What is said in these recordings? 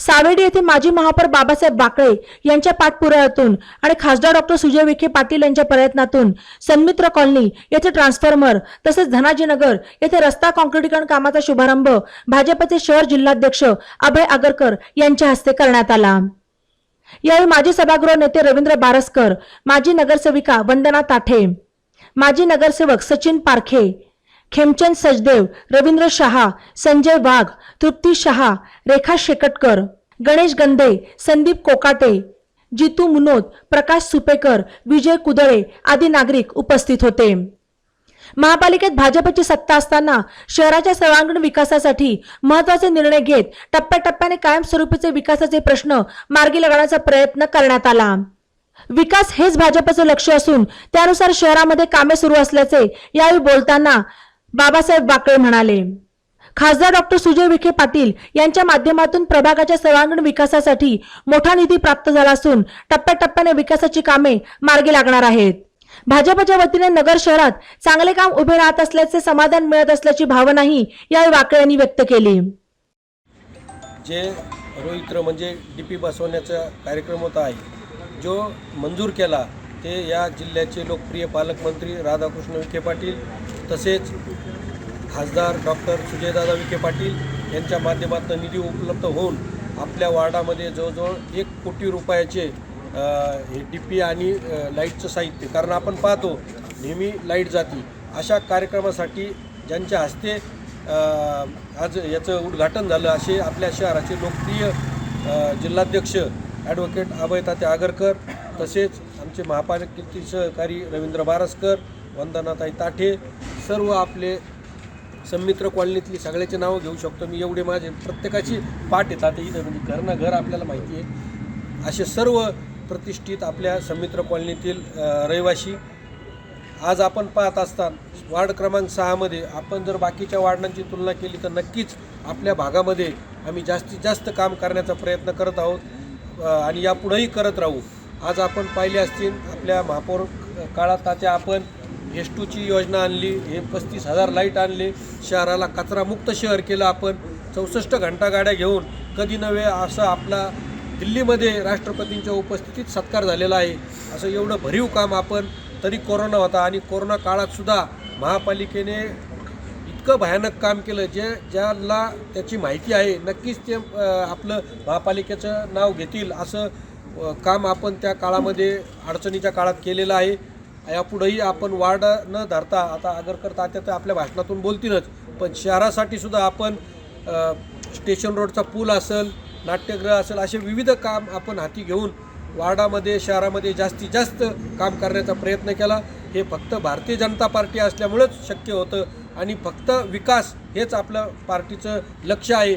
सावेडी येथे माजी महापौर बाबासाहेब बाकळे यांच्या पाठपुराव्यातून आणि खासदार डॉक्टर सुजय विखे पाटील यांच्या प्रयत्नातून सन्मित्र कॉलनी येथे ट्रान्सफॉर्मर तसेच धनाजीनगर येथे रस्ता काँक्रीटीकरण कामाचा शुभारंभ भाजपचे शहर जिल्हाध्यक्ष अभय आगरकर यांच्या हस्ते करण्यात आला. यावेळी माजी सभागृह नेते रवींद्र बारसकर माजी नगरसेविका वंदना ताठे माजी नगरसेवक सचिन पारखे खेमचंद सचदेव रवींद्र शहा संजय वाघ तृप्ती शहा रेखा शेकटकर गणेश गंधे संदीप कोकाटे जितू मुनोद प्रकाश सुपेकर विजय कुदळे आदी नागरिक उपस्थित होते. महापालिकेत भाजपची सत्ता असताना शहराच्या सर्वांगीण विकासासाठी महत्त्वाचे निर्णय घेत टप्प्याटप्प्याने कायमस्वरूपीचे विकासाचे प्रश्न मार्गी लागण्याचा प्रयत्न करण्यात आला. विकास हेच भाजपचं लक्ष असून त्यानुसार शहरामध्ये कामे सुरू असल्याचे यावेळी बोलताना बाबासाहेब बाकळे म्हणाले. खासदार डॉक्टर सुजय विखे पाटील यांच्या माध्यमातून प्रभागाच्या सर्वांगीण विकासासाठी मोठा निधी प्राप्त झाला असून टप्प्याटप्प्याने विकासाची कामे मार्गी लागणार आहेत. भाजपच्या वतीने नगर शहरात चांगले काम उभे राहत असल्याचे समाधान मिळत असल्याची भावनाही यावेळी वाकळे यांनी व्यक्त केली. जे रोहित्र म्हणजे डी पी बसवण्याचा कार्यक्रम होता आहे जो मंजूर केला ते या जिल्ह्याचे लोकप्रिय पालकमंत्री राधाकृष्ण विखे पाटील तसेच खासदार डॉक्टर सुजयदादा विखे पाटील यांच्या माध्यमातून निधी उपलब्ध होऊन आपल्या वार्डामध्ये जवळजवळ एक कोटी रुपयाचे हे डी पी आणि लाईटचं साहित्य कारण आपण पाहतो नेहमी लाइट जाती. अशा कार्यक्रमासाठी ज्यांच्या हस्ते आज याचं उद्घाटन झालं असे आपल्या शहराचे लोकप्रिय जिल्हाध्यक्ष ॲडव्होकेट अभयताते आगरकर तसेच आमचे महापालिकेचे सहकारी रवींद्र बारसकर वंदनाताई ताठे सर्व आपले संमित्र कॉलनीतली सगळ्याचे नावं घेऊ शकतो. मी एवढे माझे प्रत्येकाची पाठ येतात. इथं म्हणजे घर ना घर आपल्याला माहिती आहे. असे सर्व प्रतिष्ठित आपल्या संमित्र कॉलनीतील रहिवाशी रहिवासी आज आपण पाहत असताना वार्ड क्रमांक सहामध्ये आपण जर बाकीच्या वार्डांची तुलना केली तर नक्कीच आपल्या भागामध्ये आम्ही जास्तीत जास्त काम करण्याचा प्रयत्न करत आहोत. आणि यापुढेही करत राहू. आज आपण पाहिले असतील आपल्या महापौर काळात तात्या आपण एस टूची योजना आणली हे पस्तीस हजार लाइट आणले शहराला कचरामुक्त शहर केलं आपण. चौसष्ट घंटा गाड्या घेऊन कधी नव्हे असं आपला दिल्लीमध्ये राष्ट्रपतींच्या उपस्थितीत सत्कार झालेला आहे. असं एवढं भरीव काम आपण तरी कोरोना होता आणि कोरोना काळातसुद्धा महापालिकेने इतकं भयानक काम केलं जे ज्याला त्याची माहिती आहे नक्कीच ते आपलं महापालिकेचं नाव घेतील असं काम आपण त्या काळामध्ये अडचणीच्या काळात केलेलं आहे. यापुढेही आपण वार्ड न धरता आता आगरकर तात्या तर आपल्या भाषणातून बोलतीलच पण शहरासाठी सुद्धा आपण स्टेशन रोडचा पूल असेल नाट्यगृह असेल असे विविध काम आपण हाती घेऊन वार्डामध्ये शहरामध्ये जास्तीत जास्त काम करण्याचा प्रयत्न केला. हे फक्त भारतीय जनता पार्टी असल्यामुळेच शक्य होतं आणि फक्त विकास हेच आपलं पार्टीचं लक्ष आहे.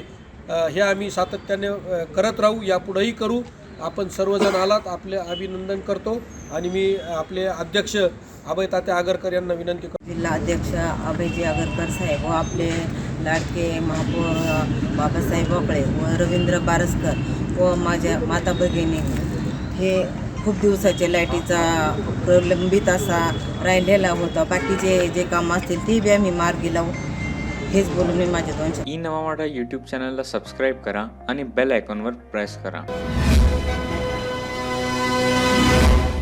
हे आम्ही सातत्याने करत राहू यापुढेही करू. आपण सर्वजण आलात आपले अभिनंदन करतो आणि मी आपले अध्यक्ष अभय तात्या आगरकर यांना विनंती करतो. जिल्हा अध्यक्ष अभयजी आगरकर साहेब व आपले लाडके महापौर बाबासाहेब बोकळे व रवींद्र बारसकर व माझ्या माता भगिनी. हे खूप दिवसाचे लाईटीचा प्रलंबित असा राहिलेला होता. बाकीचे जे काम असतील ते बी आम्ही मार्गी लावू. हेच बोलून मी माझ्या दोन ई नवा वाटा यूट्यूब चॅनलला सबस्क्राईब करा आणि बेल आयकॉनवर प्रेस करा.